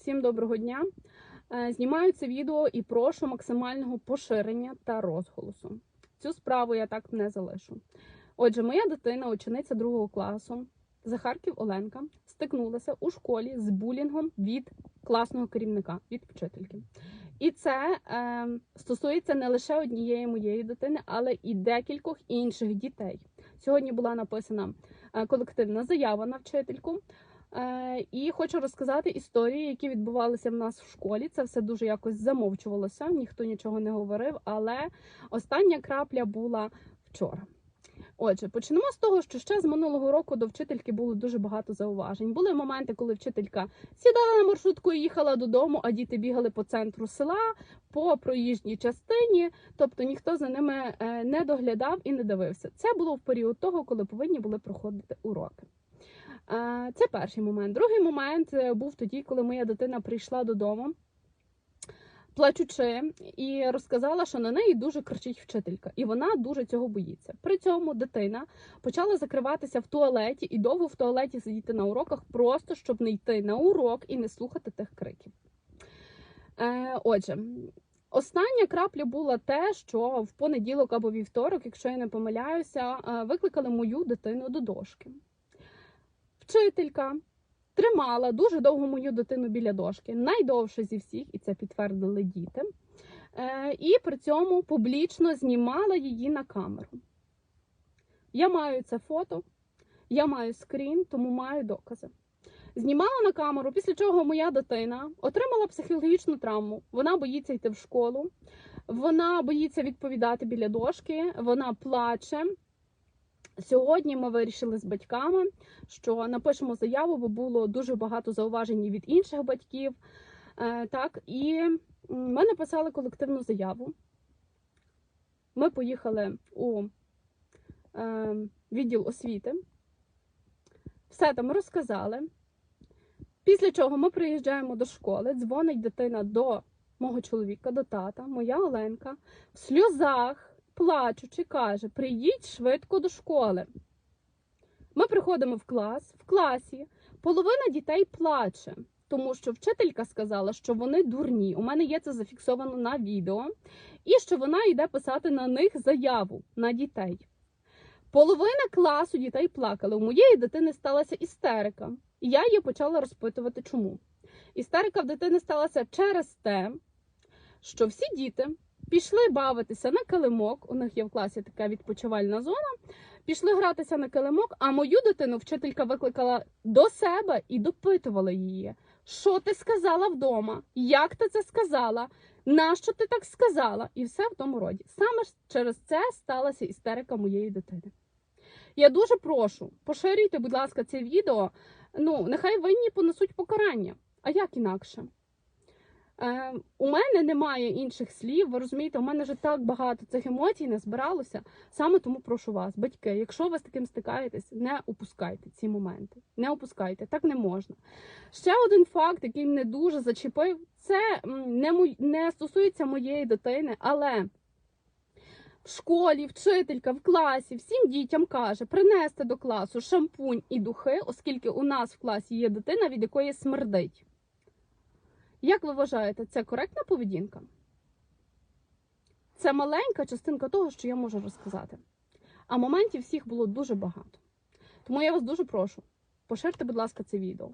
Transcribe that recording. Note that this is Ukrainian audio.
Всім доброго дня. Е, Знімаю це відео і прошу максимального поширення та розголосу. Цю справу я так не залишу. Отже, моя дитина, учениця другого класу, Захарків Оленка, стикнулася у школі з булінгом від класного керівника, від вчительки. І це е, стосується не лише однієї моєї дитини, але і декількох інших дітей. Сьогодні була написана е, колективна заява на вчительку. Е, і хочу розказати історії, які відбувалися в нас в школі. Це все дуже якось замовчувалося, ніхто нічого не говорив. Але остання крапля була вчора. Отже, почнемо з того, що ще з минулого року до вчительки було дуже багато зауважень. Були моменти, коли вчителька сідала на маршрутку і їхала додому, а діти бігали по центру села, по проїжджій частині. Тобто ніхто за ними е, не доглядав і не дивився. Це було в період того, коли повинні були проходити уроки. Це перший момент. Другий момент е, був тоді, коли моя дитина прийшла додому, плачучи, і розказала, що на неї дуже кричить вчителька, і вона дуже цього боїться. При цьому дитина почала закриватися в туалеті і довго в туалеті сидіти на уроках, просто щоб не йти на урок і не слухати тих криків. Е, Отже. Остання крапля була те, що в понеділок або вівторок, якщо я не помиляюся, е, викликали мою дитину до дошки. Вчителька тримала дуже довго мою дитину біля дошки, найдовше зі всіх, і це підтвердили діти. Е, І при цьому публічно знімала її на камеру. Я маю це фото, я маю скрін, тому маю докази. Знімала на камеру, після чого моя дитина отримала психологічну травму. Вона боїться йти в школу, вона боїться відповідати біля дошки, вона плаче. Сьогодні ми вирішили з батьками, що напишемо заяву, бо було дуже багато зауважень від інших батьків. Е, так, і ми написали колективну заяву. Ми поїхали у е, відділ освіти, все там розказали. Після чого ми приїжджаємо до школи, дзвонить дитина до мого чоловіка, до тата, моя Оленка, в сльозах, плачучи, каже: Прийдіть швидко до школи. Ми приходимо в клас, в класі половина дітей плаче, тому що вчителька сказала, що вони дурні. У мене є це зафіксовано на відео, і що вона йде писати на них заяву на дітей. Половина класу дітей плакали. У моєї дитини сталася істерика. І я її почала розпитувати, чому. Істерика в дитини сталася через те, що всі діти пішли бавитися на килимок. У них є в класі така відпочивальна зона. Пішли гратися на килимок, а мою дитину вчителька викликала до себе і допитувала її. Що ти сказала вдома? Як ти це сказала? Нащо ти так сказала? І все в тому роді. Саме через це сталася істерика моєї дитини. Я дуже прошу, поширюйте, будь ласка, це відео. Ну, нехай винні понесуть покарання. А як інакше? Е, у мене немає інших слів. Ви розумієте, у мене вже так багато цих емоцій не збиралося. Саме тому прошу вас, батьки, якщо ви з таким стикаєтесь, не упускайте ці моменти. Не опускайте, так не можна. Ще один факт, який мене дуже зачепив, це не, мой- не стосується моєї дитини, але в школі, вчителька в класі всім дітям каже принести до класу шампунь і духи, оскільки у нас в класі є дитина, від якої смердить. Як ви вважаєте, це коректна поведінка? Це маленька частинка того, що я можу розказати. А моментів всіх було дуже багато. Тому я вас дуже прошу, поширте, будь ласка, це відео.